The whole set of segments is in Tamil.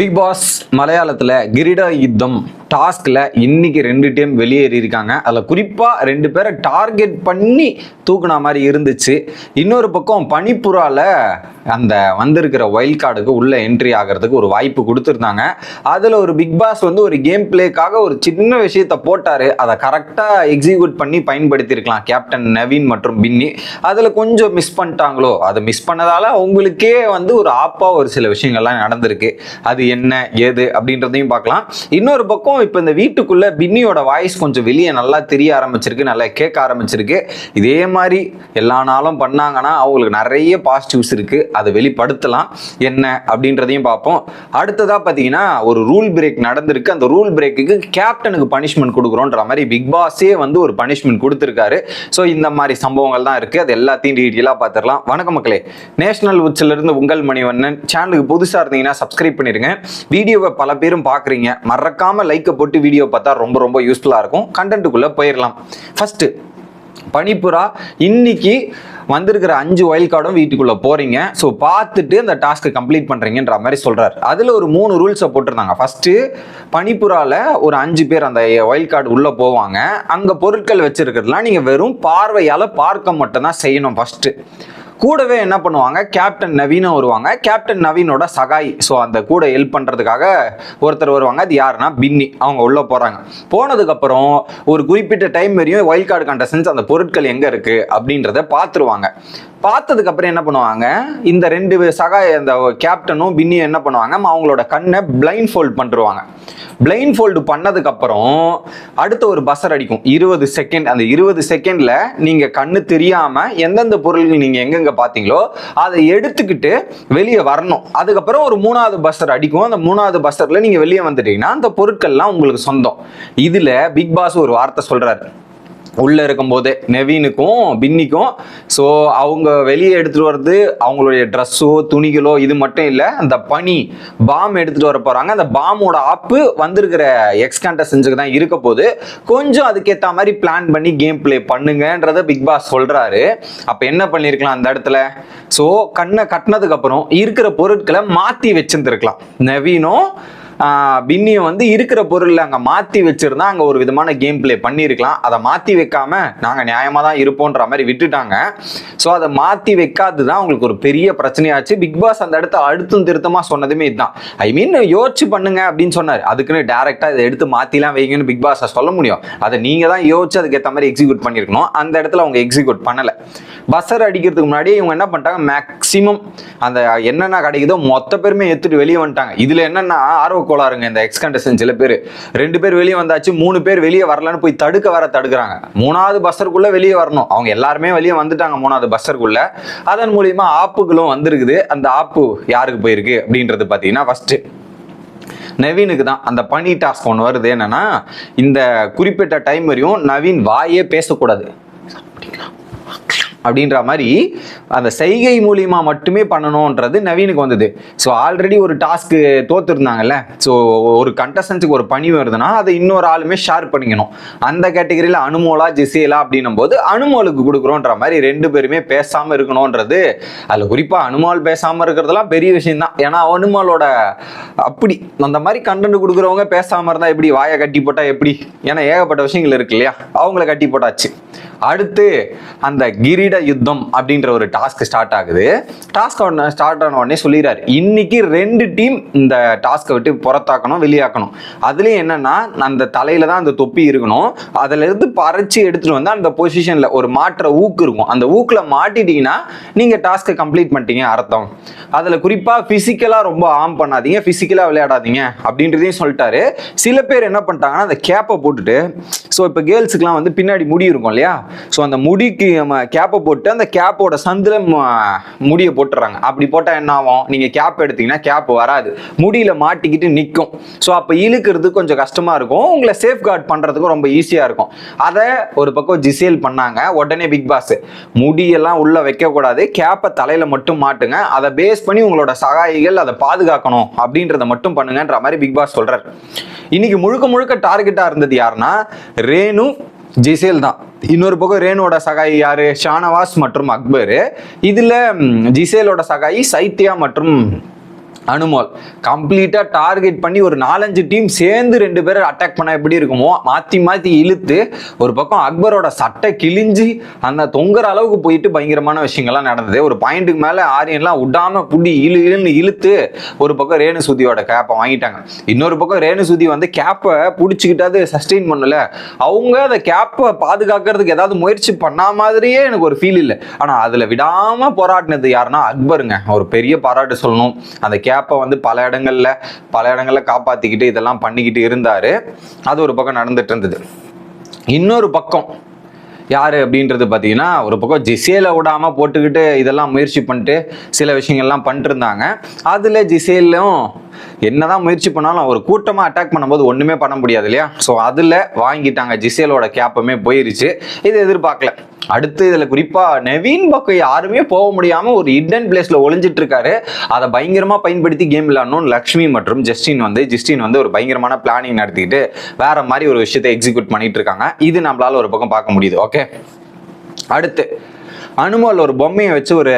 பிக் பாஸ் மலையாளத்தில் கிரீட யுத்தம். டாஸ்கில் இன்னைக்கு ரெண்டு டீம் வெளியேறி இருக்காங்க அதில் குறிப்பாக ரெண்டு பேரை டார்கெட் பண்ணி தூக்குன மாதிரி இருந்துச்சு. இன்னொரு பக்கம் பனிப்புறால அந்த வந்திருக்கிற வைல்ட் கார்டுக்கு உள்ளே என்ட்ரி ஆகிறதுக்கு ஒரு வாய்ப்பு கொடுத்துருந்தாங்க. அதில் ஒரு பிக் பாஸ் வந்து ஒரு கேம் பிளேக்காக ஒரு சின்ன விஷயத்த போட்டார். அதை கரெக்டாக எக்ஸிக்யூட் பண்ணி பயன்படுத்தியிருக்கலாம். கேப்டன் நவீன் மற்றும் பின்னி. அதில் கொஞ்சம் மிஸ் பண்ணிட்டாங்களோ? அதை மிஸ் பண்ணதால் அவங்களுக்கே வந்து ஒரு ஆப்பாக ஒரு சில விஷயங்கள்லாம் நடந்திருக்கு. அது என்ன ஏது அப்படின்றதையும் பார்க்கலாம். இன்னொரு பக்கம் இப்போ இந்த வீட்டுக்குள்ள பின்னியோட வாய்ஸ் கொஞ்சம் வெளியே நல்லா தெரிய ஆரம்பிச்சிருக்கு நல்லா கேட்க ஆரம்பிச்சிருக்கு. இதே மாதிரி எல்லா நாளும் பண்ணாங்கன்னா அவங்களுக்கு நிறைய பாசிட்டிவ்ஸ் இருக்கு. அதை வெளிப்படுத்தலாம். என்ன அப்படின்றதையும் பார்ப்போம். அடுத்ததா பார்த்தீங்கன்னா ஒரு ரூல் பிரேக் நடந்திருக்கு. அந்த ரூல் பிரேக்குக்கு கேப்டனுக்கு பனிஷ்மெண்ட் கொடுக்குறோன்ற மாதிரி பிக் பாஸே வந்து ஒரு பனிஷ்மெண்ட் கொடுத்துருக்காரு. ஸோ இந்த மாதிரி சம்பவங்கள் தான் இருக்கு. அது எல்லாத்தையும் டீட்டெயிலாக பார்த்துடலாம். வணக்கம் மக்களே. நேஷனல் உச்சிலிருந்து உங்கள் மணிவண்ணன். சேனலுக்கு புதுசாக இருந்தீங்கன்னா சப்ஸ்கிரைப் பண்ணிருங்க. வீடியோவை பல பேரும் பார்க்குறீங்க. மறக்காம லைக்கை போட்டு வீடியோ பார்த்தா ரொம்ப ரொம்ப யூஸ்ஃபுல்லாக இருக்கும். கண்டென்ட்டுக்குள்ளே போயிடலாம் ஃபஸ்ட்டு பனிப்புறா இன்னைக்கு வந்திருக்கிற அஞ்சு ஒயில் கார்டும் வீட்டுக்குள்ளே போகிறீங்க ஸோ பார்த்துட்டு அந்த டாஸ்க்கை கம்ப்ளீட் பண்ணுறீங்கன்ற மாதிரி சொல்கிறார் அதில் ஒரு மூணு ரூல்ஸை போட்டிருந்தாங்க. ஃபஸ்ட்டு பனிப்புறாவில் ஒரு அஞ்சு பேர் அந்த ஒயில் கார்டு உள்ளே போவாங்க. அங்கே பொருட்கள் வச்சுருக்கிறதுலாம் நீங்கள் வெறும் பார்வையால் பார்க்க மட்டும்தான் செய்யணும் ஃபஸ்ட்டு கூடவே என்ன பண்ணுவாங்க? கேப்டன் நவீனும் வருவாங்க. கேப்டன் நவீனோட சகாய். ஸோ அந்த கூட ஹெல்ப் பண்ணுறதுக்காக ஒருத்தர் வருவாங்க. அது யாருன்னா பின்னி. அவங்க உள்ளே போகிறாங்க போனதுக்கப்புறம் ஒரு குறிப்பிட்ட டைம் வரையும் வைல்ட் கார்டு கண்டஸ்டன்ஸ் அந்த பொருட்கள் எங்கே இருக்குது அப்படின்றத பார்த்துருவாங்க. பார்த்ததுக்கப்புறம் என்ன பண்ணுவாங்க? இந்த ரெண்டு சகாய் அந்த கேப்டனும் பின்னியும் என்ன பண்ணுவாங்க? அவங்களோட கண்ணை பிளைண்ட் ஃபோல்ட் பண்ணிருவாங்க. பிளைண்ட் ஃபோல்டு பண்ணதுக்கப்புறம் அடுத்த ஒரு பஸ்ஸர் அடிக்கும். இருபது செகண்ட் அந்த இருபது செகண்டில் நீங்கள் கண்ணு தெரியாமல் எந்தெந்த பொருள்கள் நீங்கள் எங்கெங்க பாத்தீங்களோ அதை எடுத்துக்கிட்டு வெளியே வரணும். அதுக்கப்புறம் ஒரு மூணாவது பஸ்டர் அடிக்கும். அந்த மூணாவது பஸ்டரில் நீங்க வெளியே வந்துட்டீங்கன்னா அந்த பொருட்கள்லாம் உங்களுக்கு சொந்தம். இதுல பிக் பாஸ் ஒரு வார்த்தை சொல்றாரு. உள்ளே இருக்கும்போதே நெவீனுக்கும் பின்னிக்கும். ஸோ அவங்க வெளியே எடுத்துகிட்டு வர்றது அவங்களுடைய ட்ரெஸ்ஸோ துணிகளோ இது மட்டும் இல்லை அந்த பனி பாம் எடுத்துகிட்டு வர போகிறாங்க அந்த பாமோட ஆப்பு வந்திருக்கிற எக்ஸ் கண்டஸ்டன்ஸுக்கு தான் இருக்க போது கொஞ்சம் அதுக்கேற்ற மாதிரி பிளான் பண்ணி கேம் ப்ளே பண்ணுங்கன்றத பிக் பாஸ் சொல்கிறாரு அப்போ என்ன பண்ணியிருக்கலாம் அந்த இடத்துல? ஸோ கண்ணை கட்டினதுக்கப்புறம் இருக்கிற பொருட்களை மாற்றி வச்சிருந்துருக்கலாம். நவீனும் பின்னியை வந்து இருக்கிற பொருளில் அங்கே மாற்றி வச்சிருந்தா அங்கே ஒரு விதமான கேம் ப்ளே பண்ணியிருக்கலாம். அதை மாற்றி வைக்காம நாங்கள் நியாயமாக தான் இருப்போன்ற மாதிரி விட்டுட்டாங்க. ஸோ அதை மாற்றி வைக்காது தான் அவங்களுக்கு ஒரு பெரிய பிரச்சனையாச்சு. பிக் பாஸ் அந்த இடத்த அழுத்தம் திருத்தமாக சொன்னதுமே இதுதான். ஐ மீன் யோசிச்சு பண்ணுங்க அப்படின்னு சொன்னார். அதுக்குன்னு டேரெக்டாக இதை எடுத்து மாற்றிலாம் வைங்கன்னு பிக் பாஸ் சொல்ல முடியும். அதை நீங்கள் தான் யோசிச்சு அதுக்கேற்ற மாதிரி எக்ஸிக்யூட் பண்ணியிருக்கணும் அந்த இடத்துல அவங்க எக்ஸிக்யூட் பண்ணலை. பஸ்ஸர் அடிக்கிறதுக்கு முன்னாடி இவங்க என்ன பண்ணிட்டாங்க? மேக்ஸிமம் அந்த என்னென்ன கிடைக்குதோ மொத்த பேருமே எடுத்துட்டு வெளியே வந்துட்டாங்க. இதில் என்னென்னா ஆர்வ கோளாறுங்க இந்த எக்ஸ் கண்டஸ்டன் சில பேர். ரெண்டு பேர் வெளியே வந்தாச்சு மூணு பேர் வெளியே வரலன்னு போய் தடுக்க வர தடுக்கிறாங்க. மூணாவது பஸ்ஸருக்குள்ள வெளியே வரணும். அவங்க எல்லாருமே வெளியே வந்துட்டாங்க மூணாவது பஸ்ஸருக்குள்ள. அதன் மூலியமா ஆப்புகளும் வந்திருக்குது. அந்த ஆப்பு யாருக்கு போயிருக்கு அப்படின்றது பார்த்தீங்கன்னா ஃபர்ஸ்ட் நவீனுக்கு தான். அந்த பனி டாஸ்க் ஒன்று வருது என்னன்னா இந்த குறிப்பிட்ட டைம் வரையும் நவீன் வாயே பேசக்கூடாது. அப்படின்ற மாதிரி அந்த செய்கை மூலியமா மட்டுமே பண்ணணுன்றது நவீனுக்கு வந்தது. ஸோ ஆல்ரெடி ஒரு டாஸ்க்கு தோத்துருந்தாங்கல்ல. ஸோ ஒரு கண்டஸ்டன்ஸுக்கு ஒரு பணி வருதுன்னா அதை இன்னொரு ஆளுமே ஷேர் பண்ணிக்கணும். அந்த கேட்டகரியில் அனுமோலா ஜெசியலா அப்படின்னும் போது அனுமோலுக்கு கொடுக்குறோன்ற மாதிரி ரெண்டு பேருமே பேசாமல் இருக்கணுன்றது அதில் குறிப்பாக அனுமால் பேசாமல் இருக்கிறதெல்லாம் பெரிய விஷயம் தான் ஏன்னா அனுமாலோட அப்படி அந்த மாதிரி கண்டென்ட் கொடுக்குறவங்க பேசாமல் இருந்தால் எப்படி? வாயை கட்டி போட்டால் எப்படி? ஏன்னா ஏகப்பட்ட விஷயங்கள் இருக்கு இல்லையா? அவங்கள கட்டி போட்டாச்சு. அடுத்து அந்த கிரி கிரீட யுத்தம் அப்படின்ற ஒரு டாஸ்க் ஸ்டார்ட் ஆகுது. டாஸ்க் ஸ்டார்ட் ஆன உடனே சொல்லிடுறாரு. இன்னைக்கு ரெண்டு டீம் இந்த டாஸ்க்கை விட்டு புறத்தாக்கணும் வெளியாக்கணும். அதுலேயும் என்னன்னா அந்த தலையில தான் அந்த தொப்பி இருக்கணும். அதுல இருந்து பறிச்சு எடுத்துட்டு வந்து அந்த பொசிஷன்ல ஒரு மாற்ற ஊக்கு இருக்கும். அந்த ஊக்கில் மாட்டிட்டீங்கன்னா நீங்க டாஸ்க்கை கம்ப்ளீட் பண்ணிட்டீங்க அர்த்தம். அதுல குறிப்பா பிசிக்கலா ரொம்ப ஆம் பண்ணாதீங்க பிசிக்கலா விளையாடாதீங்க அப்படின்றதையும் சொல்லிட்டாரு. சில பேர் என்ன பண்ணிட்டாங்கன்னா அந்த கேப்பை போட்டுட்டு ஸோ இப்போ கேர்ள்ஸுக்குலாம் வந்து பின்னாடி முடி இருக்கும் இல்லையா? ஸோ அந்த முடிக்கு நம்ம கேப்பை போட்டு அந்த கேப்போட சந்தில் முடியை போட்டுறாங்க. அப்படி போட்டால் என்ன ஆகும்? நீங்கள் கேப் எடுத்தீங்கன்னா கேப் வராது. முடியில மாட்டிக்கிட்டு நிற்கும் ஸோ அப்போ இழுக்கிறது கொஞ்சம் கஷ்டமாக இருக்கும். உங்களை சேஃப் கார்ட் பண்ணுறதுக்கும் ரொம்ப ஈஸியாக இருக்கும். அதை ஒரு பக்கம் ஜிசேல் பண்ணாங்க. உடனே பிக் பாஸ். முடியெல்லாம் உள்ள வைக்கக்கூடாது. கேப்பை தலையில் மட்டும் மாட்டுங்க. அதை பேஸ் பண்ணி உங்களோட சகாயிகள் அதை பாதுகாக்கணும் அப்படின்றத மட்டும் பண்ணுங்கன்ற மாதிரி பிக் பாஸ் சொல்றாரு. இன்னைக்கு முழுக்க முழுக்க டார்கெட்டா இருந்தது யாருன்னா ரேணு ஜிசேல் தான். இன்னொரு பக்கம் ரேணுவோட சகாய் யாரு? ஷானவாஸ் மற்றும் அக்பர். இதுல ஜிசேலோட சகாயி சைத்யா மற்றும் அனுமோல். கம்ப்ளீட்டாக டார்கெட் பண்ணி ஒரு நாலஞ்சு டீம் சேர்ந்து ரெண்டு பேரை அட்டாக் பண்ணால் எப்படி இருக்குமோ மாற்றி மாற்றி இழுத்து ஒரு பக்கம் அக்பரோட சட்டை கிழிஞ்சு அந்த தொங்குற அளவுக்கு போயிட்டு பயங்கரமான விஷயங்கள்லாம் நடந்தது. ஒரு பாயிண்ட்டுக்கு மேலே ஆரியன்லாம் விடாம புடி இழு இழுன்னு இழுத்து ஒரு பக்கம் ரேணு சுதியோட கேப்பை வாங்கிட்டாங்க. இன்னொரு பக்கம் ரேணு சுதி வந்து கேப்பை பிடிச்சிக்கிட்டாது சஸ்டெயின் பண்ணல. அவங்க அந்த கேப்பை பாதுகாக்கிறதுக்கு ஏதாவது முயற்சி பண்ணா மாதிரியே எனக்கு ஒரு ஃபீல் இல்லை. ஆனால் அதில் விடாம போராடினது யாருன்னா அக்பருங்க. ஒரு பெரிய பாராட்டு சொல்லணும். அந்த கேப் கேப்பை வந்து பல இடங்கள்ல பல இடங்களில் காப்பாற்றிக்கிட்டு இதெல்லாம் பண்ணிக்கிட்டு இருந்தாரு. அது ஒரு பக்கம் நடந்துட்டு இருந்தது இன்னொரு பக்கம் யாரு அப்படின்றது பார்த்தீங்கன்னா ஒரு பக்கம் ஜிசேல விடாம போட்டுக்கிட்டு இதெல்லாம் முயற்சி பண்ணிட்டு சில விஷயங்கள்லாம் பண்ணிட்டு இருந்தாங்க அதில் ஜிசேலும் என்னதான் முயற்சி பண்ணாலும் ஒரு கூட்டமாக அட்டாக் பண்ணும்போது ஒன்றுமே பண்ண முடியாது இல்லையா? ஸோ அதில் வாங்கிட்டாங்க ஜிசேலோட கேப்பமே போயிருச்சு. இது எதிர்பார்க்கல. அடுத்து இதில் குறிப்பாக நவீன் பக்கம் யாருமே போக முடியாமல் ஒரு இடன் பிளேஸில் ஒளிஞ்சிட்டு இருக்காரு. அதை பயங்கரமாக பயன்படுத்தி கேம் விளையாடணும். லக்ஷ்மி மற்றும் ஜஸ்டின் வந்து ஜஸ்டின் வந்து ஒரு பயங்கரமான பிளானிங் நடத்திக்கிட்டு வேற மாதிரி ஒரு விஷயத்தை எக்ஸிக்யூட் பண்ணிட்டு இருக்காங்க. இது நம்மளால ஒரு பக்கம் பார்க்க முடியுது. ஓகே அடுத்து அனுமால் ஒரு பொம்மையை வச்சு ஒரு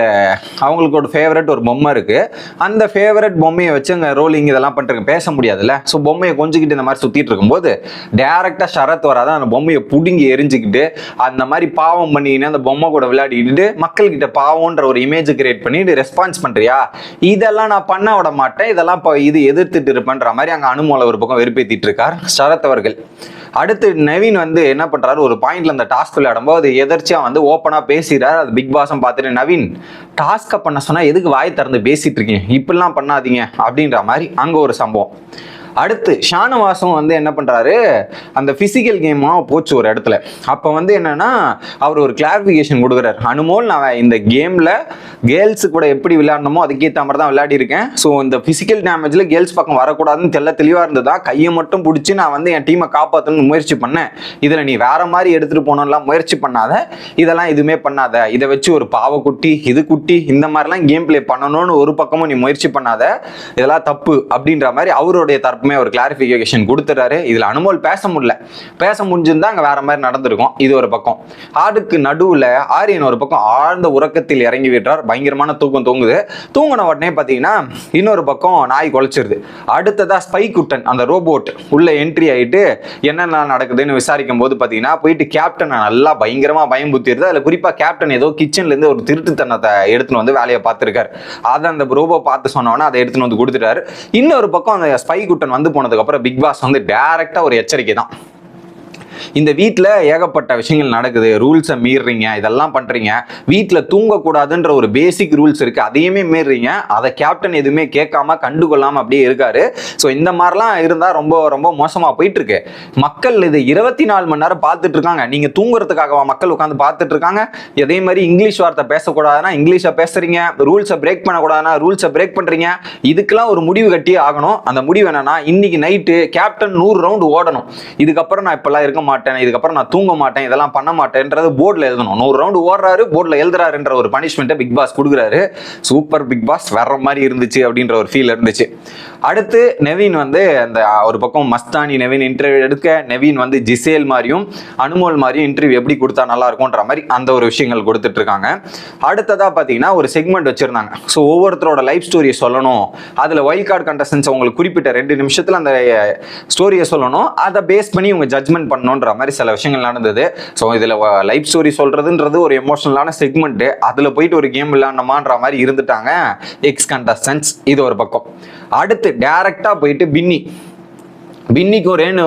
அவங்களுக்கு ஒரு ஃபேவரட் ஒரு பொம்மை இருக்கு. அந்த ஃபேவரட் பொம்மையை வச்சு அங்கே ரோலிங் இதெல்லாம் பண்ணிட்டு பேச முடியாதுல்ல. ஸோ பொம்மையை கொஞ்சிக்கிட்டு இந்த மாதிரி சுற்றிட்டு இருக்கும்போது டேரெக்டாக ஷரத் வராதான் அந்த பொம்மையை பிடுங்கி எரிஞ்சுக்கிட்டு அந்த மாதிரி பாவம் பண்ணிக்கின்னு அந்த பொம்மை கூட விளையாடிக்கிட்டு மக்கள்கிட்ட பாவம்ன்ற ஒரு இமேஜ் கிரியேட் பண்ணிட்டு ரெஸ்பான்ஸ் பண்ணுறியா இதெல்லாம் நான் பண்ண விட மாட்டேன். இதெல்லாம் இப்போ இது எதிர்த்துட்டு இருப்பேன்ற மாதிரி அங்கே அனுமோல ஒரு பக்கம் வெறுப்பேற்றிட்டு இருக்கார் சரத் அவர்கள். அடுத்து நவீன் வந்து என்ன பண்றாரு? ஒரு பாயிண்ட்ல அந்த டாஸ்க் விளையாடும்போது எதர்ச்சியா வந்து ஓப்பனா பேசிடுறாரு. அது பிக் பாஸும் பார்த்துட்டு நவீன் டாஸ்க்கை பண்ண சொன்னா எதுக்கு வாய் திறந்து பேசிட்டு இருக்கீங்க? இப்படிலாம் பண்ணாதீங்க. அப்படின்ற மாதிரி அங்க ஒரு சம்பவம். அடுத்து ஷானவாசம் வந்து என்ன பண்ணுறாரு அந்த ஃபிசிக்கல் கேமாக போச்சு ஒரு இடத்துல. அப்போ வந்து என்னன்னா அவர் ஒரு கிளாரிஃபிகேஷன் கொடுக்குறாரு. அனுமோல் நான் இந்த கேமில் கேர்ள்ஸு கூட எப்படி விளையாடணுமோ அதுக்கேற்ற மாதிரி தான் விளையாடி இருக்கேன். ஸோ இந்த ஃபிசிக்கல் டேமேஜில் கேர்ள்ஸ் பக்கம் வரக்கூடாதுன்னு தெல்ல தெளிவாக இருந்ததா கையை மட்டும் பிடிச்சி நான் வந்து என் டீமை காப்பாற்றணும்னு முயற்சி பண்ணேன். இதில் நீ வேற மாதிரி எடுத்துகிட்டு போனோம்லாம் முயற்சி பண்ணாத. இதெல்லாம் எதுவுமே பண்ணாத. இதை வச்சு ஒரு பாவ குட்டி இது குட்டி இந்த மாதிரிலாம் கேம் பிளே பண்ணணும்னு ஒரு பக்கமும் நீ முயற்சி பண்ணாத. இதெல்லாம் தப்பு அப்படின்ற மாதிரி அவருடைய எல்லாருக்குமே ஒரு கிளாரிஃபிகேஷன் கொடுத்துறாரு இதில் அனுமோல் பேச முடியல. பேச முடிஞ்சிருந்தா அங்கே வேற மாதிரி நடந்திருக்கும். இது ஒரு பக்கம். ஆடுக்கு நடுவில் ஆரியன் ஒரு பக்கம் ஆழ்ந்த உறக்கத்தில் இறங்கி விடுறார். பயங்கரமான தூக்கம் தூங்குது. தூங்கின உடனே பார்த்தீங்கன்னா இன்னொரு பக்கம் நாய் குலைச்சிருது. அடுத்ததா ஸ்பை குட்டன் அந்த ரோபோட் உள்ள என்ட்ரி ஆயிட்டு என்னென்ன நடக்குதுன்னு விசாரிக்கும் போது பார்த்தீங்கன்னா போயிட்டு கேப்டனை நல்லா பயங்கரமாக பயம்புத்திடுது அதில் குறிப்பாக கேப்டன் ஏதோ கிச்சன்ல இருந்து ஒரு திருட்டுத்தனத்தை எடுத்துன்னு வந்து வேலையை பார்த்துருக்காரு. அதை அந்த ரோபோ பார்த்து சொன்னோன்னா அதை எடுத்துன்னு வந்து கொடுத்துட்டாரு. இன்னொரு பக்கம் அந்த ஸ்பை குட்டன் வந்து போனதுக்கு அப்புறம் பிக் பாஸ் வந்து டைரக்டா ஒரு எச்சரிக்கை தான் இந்த வீட்டில் ஏகப்பட்ட விஷயங்கள் நடக்குது. ரூல்ஸை மீறுறீங்க இதெல்லாம் பண்ணுறீங்க வீட்டில் தூங்கக்கூடாதுன்ற ஒரு பேசிக் ரூல்ஸ் இருக்குது அதையுமே மீறுறீங்க அதை கேப்டன் எதுவுமே கேட்காம கண்டுகொள்ளாமல் அப்படியே இருக்காரு. ஸோ இந்த மாதிரிலாம் இருந்தால் ரொம்ப ரொம்ப மோசமாக போயிட்டுருக்கு. மக்கள் இது இருபத்தி நாலு மணி நேரம் பார்த்துட்டு இருக்காங்க நீங்கள் தூங்குறதுக்காகவா மக்கள் உட்காந்து பார்த்துட்டு இருக்காங்க அதே மாதிரி இங்கிலீஷ் வார்த்தை பேசக்கூடாதுன்னா இங்கிலீஷை பேசுறீங்க. ரூல்ஸை பிரேக் பண்ணக்கூடாதுன்னா ரூல்ஸை பிரேக் பண்ணுறீங்க இதுக்கெல்லாம் ஒரு முடிவு கட்டி ஆகணும். அந்த முடிவு என்னன்னா இன்னைக்கு நைட்டு கேப்டன் நூறு ரவுண்டு ஓடணும். இதுக்கப்புறம் நான் இப்பெல்லாம் இருக்க மாட்டேன் இதுக்கப்புறம் நான் தூங்க மாட்டேன் இதெல்லாம் பண்ண மாட்டேன்றது போர்டில் எழுதணும். நூறு ரவுண்டு ஓடுறாரு போர்டில் எழுதுறாருன்ற ஒரு பனிஷ்மெண்ட்டை பிக் பாஸ் கொடுக்குறாரு. சூப்பர் பிக் பாஸ் வர்ற மாதிரி இருந்துச்சு அப்படின்ற ஒரு ஃபீல் இருந்துச்சு. அடுத்து நெவின் வந்து அந்த ஒரு பக்கம் மஸ்தானி நெவின் இன்டர்வியூ எடுக்க நெவின் வந்து ஜிசேல் மாதிரியும் அனுமோல் மாதிரியும் இன்டர்வியூ எப்படி கொடுத்தா நல்லா இருக்கும்ன்ற மாதிரி அந்த ஒரு விஷயங்கள் கொடுத்துட்டு இருக்காங்க அடுத்ததா பார்த்தீங்கன்னா ஒரு செக்மெண்ட் வச்சிருந்தாங்க. ஸோ ஒவ்வொருத்தரோட லைஃப் ஸ்டோரியை சொல்லணும். அதில் வைல்ட் கார்டு கண்டஸ்டன்ஸ் உங்களுக்கு குறிப்பிட்ட ரெண்டு நிமிஷத்தில் அந்த ஸ்டோரியை சொல்லணும். அதை பேஸ் பண்ணி இவங்க ஜட்ஜ்மெண்ட் பண்ணணுன்ற மாதிரி சில விஷயங்கள் நடந்தது. ஸோ இதில் லைஃப் ஸ்டோரி சொல்றதுன்றது ஒரு எமோஷனலான செக்மெண்ட்டு அதில் போயிட்டு ஒரு கேம் விளையாடணுமான்ற மாதிரி இருந்துட்டாங்க. எக்ஸ் கண்டஸ்டன்ஸ் இது ஒரு பக்கம். அடுத்து டேரெக்டாக போயிட்டு பின்னி. பின்னிக்கும் ரேணு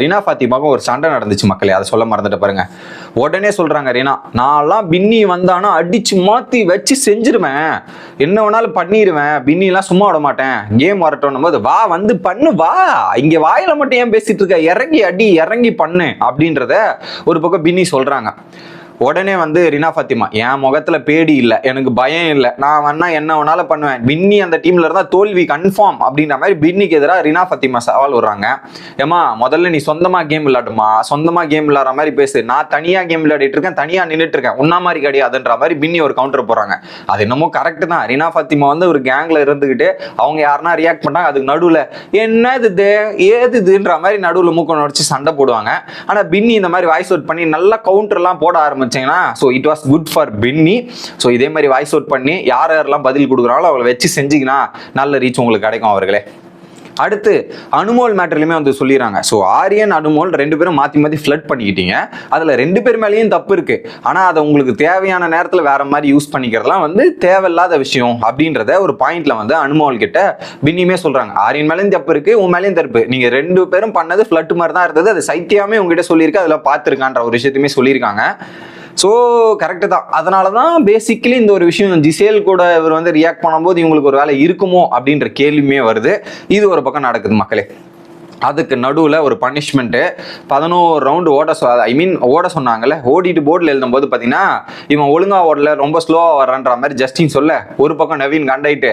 ரீனா ஃபாத்திமாவும் ஒரு சண்டை நடந்துச்சு மக்களே அதை சொல்ல மறந்துட்டு பாருங்க. உடனே சொல்றாங்க ரீனா நான்லாம் பின்னி வந்தானா அடிச்சு மாத்தி வச்சு செஞ்சிருவேன். என்ன வேணாலும் பண்ணிடுவேன் பின்னிலாம் சும்மா விட மாட்டேன். கேம் வரட்டும் போது வா வந்து பண்ணு வா. இங்க வாயில மட்டும் ஏன் பேசிட்டு இருக்க? இறங்கி அடி இறங்கி பண்ணு. அப்படின்றத ஒரு பக்கம் பின்னி சொல்றாங்க. உடனே வந்து ரினா ஃபாத்திமா என் முகத்துல பேடி இல்லை எனக்கு பயம் இல்லை. நான் வேணா என்ன வேணாலும் பண்ணுவேன். பின்னி அந்த டீம்ல இருந்தா தோல்வி கன்ஃபார்ம் அப்படின்ற மாதிரி பின்னிக்கு எதிராக ரினா ஃபாத்திமா சவால் விடுறாங்க. ஏமா முதல்ல நீ சொந்தமா கேம் விளையாடுமா? சொந்தமா கேம் விளையாடுற மாதிரி பேசு. நான் தனியா கேம் விளையாடிட்டு இருக்கேன் தனியா நின்றுட்டு இருக்கேன். உன்னா மாதிரி கிடையாதுன்ற மாதிரி பின்னி ஒரு கவுண்டர் போறாங்க அது என்னமோ கரெக்ட் தான். ரினா ஃபாத்திமா வந்து ஒரு கேங்ல இருந்துகிட்டு அவங்க யாருன்னா ரியாக்ட் பண்ணாங்க அதுக்கு நடுவுல என்ன இது? ஏது இதுன்ற மாதிரி நடுவுல மூக்க நடிச்சு சண்டை போடுவாங்க. ஆனா பின்னி இந்த மாதிரி வாய்ஸ் அவுட் பண்ணி நல்லா கவுண்டர் எல்லாம் போட ஆரம்பிச்சு ஆரம்பிச்சீங்கன்னா so it was good for பின்னி ஸோ இதே மாதிரி வாய்ஸ் அவுட் பண்ணி யார் யாரெல்லாம் பதில் கொடுக்குறாங்களோ அவளை வச்சு செஞ்சீங்கன்னா நல்ல ரீச் உங்களுக்கு கிடைக்கும் அவர்களே. அடுத்து அனுமோல் மேட்டர்லையுமே வந்து சொல்லிடுறாங்க. ஸோ ஆரியன் அனுமோல் ரெண்டு பேரும் மாற்றி மாற்றி ஃப்ளட் பண்ணிக்கிட்டீங்க. அதில் ரெண்டு பேர் மேலேயும் தப்பு இருக்குது ஆனால் அதை உங்களுக்கு தேவையான நேரத்தில் வேற மாதிரி யூஸ் பண்ணிக்கிறதுலாம் வந்து தேவையில்லாத விஷயம் அப்படின்றத ஒரு பாயிண்ட்ல வந்து அனுமோல் கிட்ட பின்னியுமே சொல்கிறாங்க ஆரியன் மேலேயும் தப்பு இருக்குது உன் மேலேயும் தப்பு. நீங்கள் ரெண்டு பேரும் பண்ணது ஃப்ளட் மாதிரி தான் இருந்தது. அது சைத்தியாமே உங்ககிட்ட சொல்லியிருக்கு அதில் பார்த்துருக்கான்ற ஒரு விஷயத்தையுமே சொல்லியிருக்காங்க. ஸோ கரெக்டு தான். அதனால தான் பேசிக்கலி இந்த ஒரு விஷயம் ஜிசேல் கூட இவர் வந்து ரியாக்ட் பண்ணும்போது இவங்களுக்கு ஒரு வேலை இருக்குமோ அப்படின்ற கேள்வியுமே வருது. இது ஒரு பக்கம் நடக்குது மக்களே. அதுக்கு நடுவில் ஒரு பனிஷ்மெண்ட்டு பதினோரு ரவுண்டு ஓட சொ ஐ மீன் ஓட சொன்னாங்கல்ல. ஓடிட்டு போர்டில் எழுதும்போது பார்த்தீங்கன்னா இவன் ஒழுங்காக ஓடல ரொம்ப ஸ்லோவாக வர்றான்ற மாதிரி ஜஸ்டின் சொல்ல ஒரு பக்கம் நவீன் கண்டாயிட்டு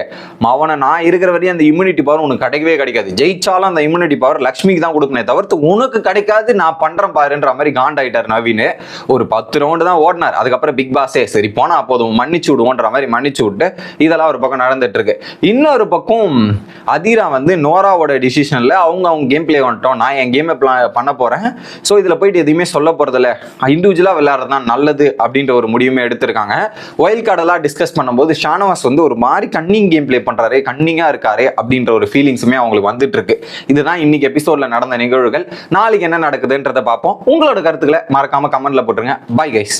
அவனை நான் இருக்கிற வரையும் அந்த இம்யூனிட்டி பவர் உனக்கு கிடைக்கவே கிடைக்காது. ஜெயிச்சாலும் அந்த இம்யூனிட்டி பவர் லக்ஷ்மிக்கு தான் கொடுக்கணே தவிர்த்து உனக்கு கிடைக்காது நான் பண்ணுறேன் பாருன்ற மாதிரி காண்டாயிட்டார் நவீன். ஒரு பத்து ரவுண்டு தான் ஓடினார். அதுக்கப்புறம் பிக் பாஸே சரி போனா போதும் மன்னிச்சு விடுவோன்ற மாதிரி மன்னிச்சு விட்டு இதெல்லாம் ஒரு பக்கம் நடந்துட்டு இருக்கு. இன்னொரு பக்கம் அதிரா வந்து நோராவோட டிசிஷனில் அவங்க அவங்க கேம் பிளே வந்துட்டோம். நான் என் கேமை பண்ண போகிறேன் ஸோ இதில் போயிட்டு எதுவுமே சொல்ல போகிறதில்ல இண்டிவிஜுவலாக விளையாடுறது தான் நல்லது அப்படின்ற ஒரு முடிவுமே எடுத்திருக்காங்க. ஒயில் கார்டெல்லாம் டிஸ்கஸ் பண்ணும்போது ஷானவாஸ் வந்து ஒரு மாதிரி கன்னிங் கேம் பிளே பண்ணுறாரு கன்னிங்காக இருக்காரு அப்படின்ற ஒரு ஃபீலிங்ஸுமே அவங்களுக்கு வந்துட்டு இருக்கு. இதுதான் இன்னைக்கு எபிசோடில் நடந்த நிகழ்வுகள். நாளைக்கு என்ன நடக்குதுன்றதை பார்ப்போம். உங்களோட கருத்துக்களை மறக்காம கமெண்ட்ல போட்டுருங்க. Bye guys